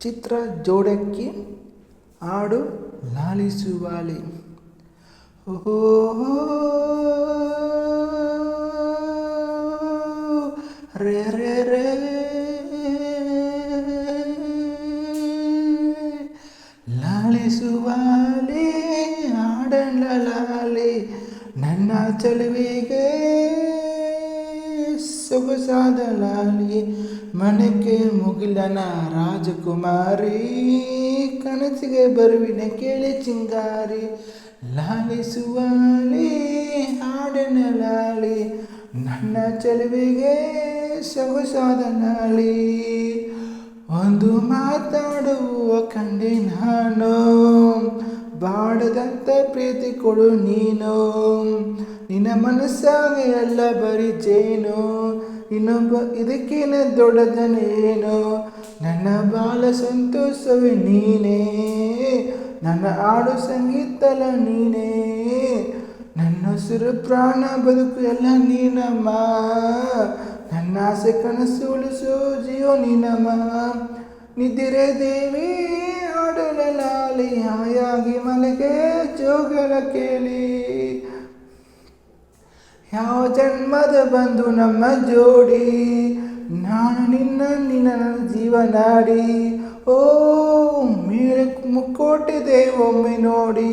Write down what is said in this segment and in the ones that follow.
ಚಿತ್ರ ಜೋಡಕ್ಕಿ ಹಾಡು ಲಾಲಿಸುವಾಲಿ ಓಹೋ ರೇ ರೇ ರೇ. ಲಾಲಿಸುವಾಲಿ ಹಾಡಲಾಲಿ ಲಾಲಿ ನನ್ನ ಚೆಲುವಿಗೆ ಸೊಗಸಾದ ಲಾಲಿ ಮನೆಗೆ ಮುಗಿಲನ ರಾಜಕುಮಾರಿ. ಕನಸಿಗೆ ಬರುವಿನ ಕೇಳಿ ಚಿಂಗಾರಿ. ಲಾಲಿಸುವಾಲಿ ಹಾಡಿನ ಲಾಲಿ. ನನ್ನ ಚೆಲುವಿಗೆ ಸೊಗಸಾದ ಲಾಲಿ ಒಂದು ಮಾತಾಡುವ ಕಂಡೆ ನಾನು. ಬಾಡದಂತ ಪ್ರೀತಿ ಕೊಡು ನೀನು. ನಿನ್ನ ಮನಸ್ಸಾಗಿ ಎಲ್ಲ ಬರೀ ಜೇನು ಇನ್ನೊಬ್ಬ ಇದಕ್ಕೇನ ದೊಡ್ಡದನೇನು ನನ್ನ ಬಾಲ ಸಂತೋಷವೇ ನೀನೇ. ನನ್ನ ಹಾಡು ಸಂಗೀತಲ ನೀನೇ. ನನ್ನ ಉಸಿರು ಪ್ರಾಣ ಬದುಕು ಎಲ್ಲ ನೀನಮ್ಮ. ನನ್ನ ಆಸೆ ಕನಸು ಉಳಿಸು ಜೀವ ನೀನಮ್ಮ. ನಿದ್ದಿರೆ ದೇವಿ. ಲಾಲಿ ಹಾಯಾಗಿ ಮನೆಗೆ ಜೋಗರ ಕೇಳಿ. ಯಾವ ಜನ್ಮದ ಬಂದು ನಮ್ಮ ಜೋಡಿ? ನಾನು ನಿನ್ನ ನಿನ್ನ ಜೀವನಾಡಿ ಓ ಮೇಲೆ ಮುಕ್ಕೋಟಿದೆ ಒಮ್ಮೆ ನೋಡಿ.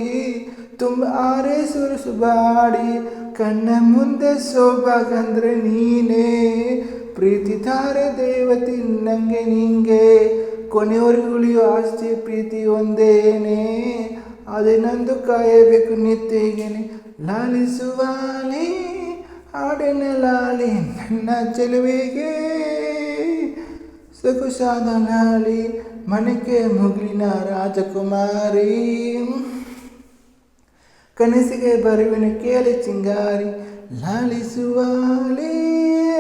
ತುಂಬ ಆರೇ ಸುರಿಸುಬಾಡಿ ಕಣ್ಣ ಮುಂದೆ ಸೋಬಾಗಂದ್ರೆ ನೀನೇ. ಪ್ರೀತಿ ತಾರೆ ದೇವತೆ, ನಂಗೆ ನಿಂಗೆ. ಕೊನೆಯವರೆಗೂ ಆಸ್ತಿ ಪ್ರೀತಿ ಒಂದೇನೆ ಅದೇನಂದು ಕಾಯಬೇಕು ನಿತ್ಯಗೇನೆ ಲಾಲಿಸುವಾಲಿ ಹಾಡಿನ ಲಾಲಿ, ನನ್ನ ಚೆಲುವಿಗೆ. ಸೊಗಸಾದ ಲಾಲಿ ಮನೆಗೆ ಮುಗಿಲಿನ ರಾಜಕುಮಾರಿ. ಕನಸಿಗೆ ಬರುವಿನ ಕೇಳಿ ಚಿಂಗಾರಿ ಲಾಲಿಸುವಾಲಿ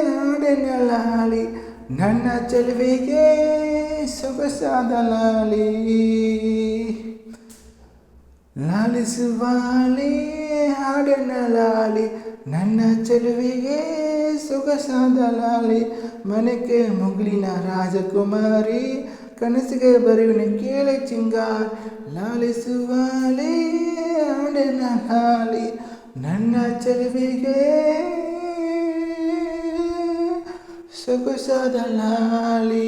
ಹಾಡಿನ ಲಾಲಿ, ನನ್ನ ಚೆಲುವಿಗೆ. ಸೊಗಸಾದ ಲಾಲಿ ಲಾಲಿಸುವಾಲಿ ಹಾಡಿನ ಲಾಲಿ ನನ್ನ ಚೆಲುವಿಗೆ ಸೊಗಸಾದ ಲಾಲಿ ಮನೆಗೆ ಮುಗಿಲಿನ ರಾಜಕುಮಾರಿ, ಕನಸಿಗೆ ಬರುವಿನ ಕೇಳಿ ಚಿಂಗಾರ್. ಲಾಲಿಸುವಾಲಿ ಹಾಡಿನ ಲಾಲಿ ನನ್ನ ಚೆಲುವಿಗೆ ಸೊಗಸಾದ ಲಾಲಿ